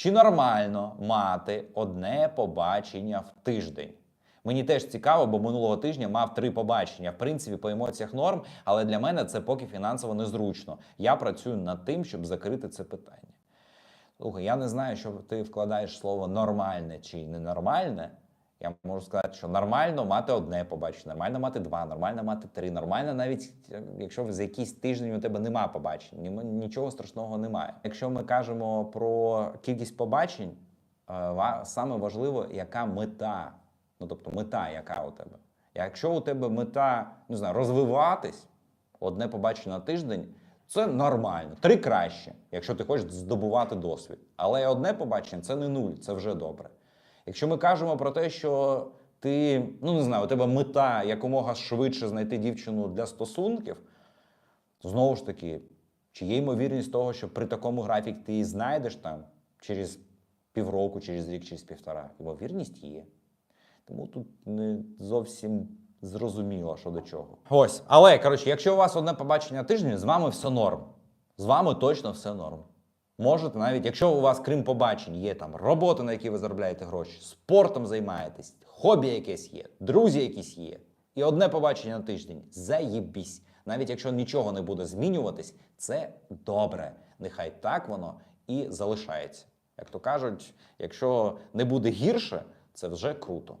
Чи нормально мати одне побачення в тиждень? Мені теж цікаво, бо минулого тижня мав три побачення. В принципі, по емоціях норм, але для мене це поки фінансово незручно. Я працюю над тим, щоб закрити це питання. Слухай, я не знаю, що ти вкладаєш слово нормальне чи ненормальне. Я можу сказати, що нормально мати одне побачення, нормально мати два, нормально мати три, нормально навіть е, якщо за якийсь тиждень у тебе нема побачень, нічого страшного немає. Якщо ми кажемо про кількість побачень, е, саме важливо, яка мета. Ну тобто мета, яка у тебе. Якщо у тебе мета не знаю, розвиватись, одне побачення на тиждень, це нормально. Три краще, якщо ти хочеш здобувати досвід. Але одне побачення це не нуль, це вже добре. Якщо ми кажемо про те, що ти, ну не знаю, у тебе мета якомога швидше знайти дівчину для стосунків, то знову ж таки, чи є ймовірність того, що при такому графіку ти її знайдеш там через півроку, через рік, через півтора? Ймовірність є. Тому тут не зовсім зрозуміло, що до чого. Ось, але коротше, якщо у вас одне побачення тиждень, з вами все норм. З вами точно все норм. Можете навіть, якщо у вас, крім побачень, є там робота, на якій ви заробляєте гроші, спортом займаєтесь, хобі якесь є, друзі якісь є, і одне побачення на тиждень заєбісь. Навіть якщо нічого не буде змінюватись, це добре. Нехай так воно і залишається. Як то кажуть, якщо не буде гірше, це вже круто.